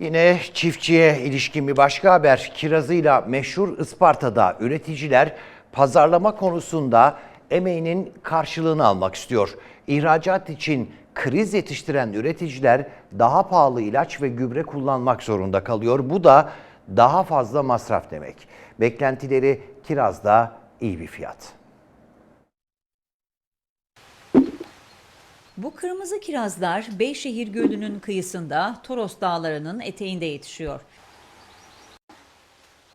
Yine çiftçiye ilişkin bir başka haber. Kirazıyla meşhur Isparta'da üreticiler pazarlama konusunda emeğinin karşılığını almak istiyor. İhracat için kriz yetiştiren üreticiler daha pahalı ilaç ve gübre kullanmak zorunda kalıyor. Bu da daha fazla masraf demek. Beklentileri kirazda iyi bir fiyat. Bu kırmızı kirazlar Beyşehir Gölü'nün kıyısında Toros Dağları'nın eteğinde yetişiyor.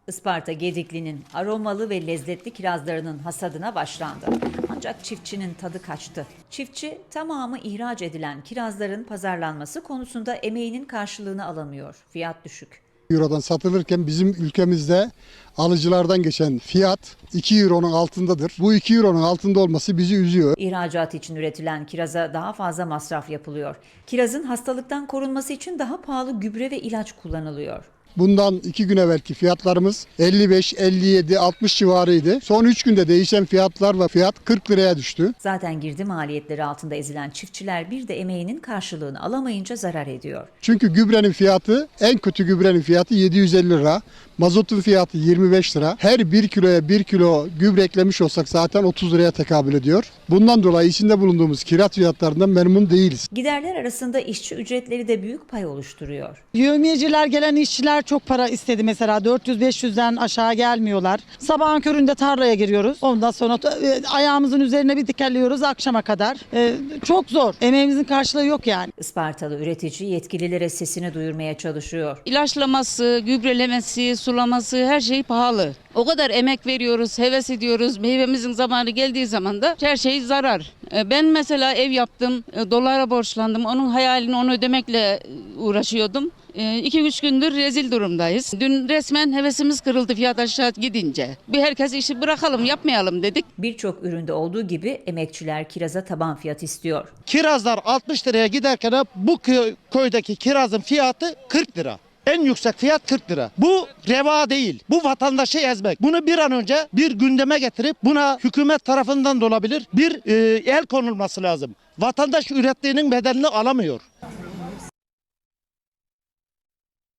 Isparta Gedikli'nin aromalı ve lezzetli kirazlarının hasadına başlandı. Ancak çiftçinin tadı kaçtı. Çiftçi tamamı ihraç edilen kirazların pazarlanması konusunda emeğinin karşılığını alamıyor. Fiyat düşük. Euro'dan satılırken bizim ülkemizde alıcılardan geçen fiyat 2 Euro'nun altındadır. Bu 2 Euro'nun altında olması bizi üzüyor. İhracat için üretilen kiraza daha fazla masraf yapılıyor. Kirazın hastalıktan korunması için daha pahalı gübre ve ilaç kullanılıyor. Bundan 2 gün evvelki fiyatlarımız 55, 57, 60 civarıydı. Son 3 günde değişen fiyatlar ve fiyat 40 liraya düştü. Zaten girdi maliyetleri altında ezilen çiftçiler bir de emeğinin karşılığını alamayınca zarar ediyor. Çünkü gübrenin fiyatı en kötü gübrenin fiyatı 750 lira. Mazotun fiyatı 25 lira. Her 1 kiloya 1 kilo gübre eklemiş olsak zaten 30 liraya tekabül ediyor. Bundan dolayı içinde bulunduğumuz kirat fiyatlarından memnun değiliz. Giderler arasında işçi ücretleri de büyük pay oluşturuyor. Yövmiyeciler gelen işçiler çok para istedi mesela 400-500'den aşağı gelmiyorlar. Sabahın köründe tarlaya giriyoruz. Ondan sonra e, ayağımızın üzerine bir dikerliyoruz akşama kadar. E, çok zor. Emeğimizin karşılığı yok yani. Ispartalı üretici yetkililere sesini duyurmaya çalışıyor. İlaçlaması, gübrelemesi, sulaması her şey pahalı. O kadar emek veriyoruz, heves ediyoruz. Meyvemizin zamanı geldiği zaman da her şey zarar. E, Ben mesela ev yaptım, e, dolara borçlandım. Onun hayalini onu ödemekle e, uğraşıyordum. 2-3 gündür rezil durumdayız. Dün resmen hevesimiz kırıldı fiyat aşağı gidince. Bir herkes işi bırakalım, yapmayalım dedik. Birçok üründe olduğu gibi emekçiler kiraza taban fiyat istiyor. Kirazlar 60 liraya giderken bu kö- köydeki kirazın fiyatı 40 lira. En yüksek fiyat 40 lira. Bu reva değil. Bu vatandaşı ezmek. Bunu bir an önce bir gündeme getirip buna hükümet tarafından da olabilir bir e, el konulması lazım. Vatandaş ürettiğinin bedelini alamıyor.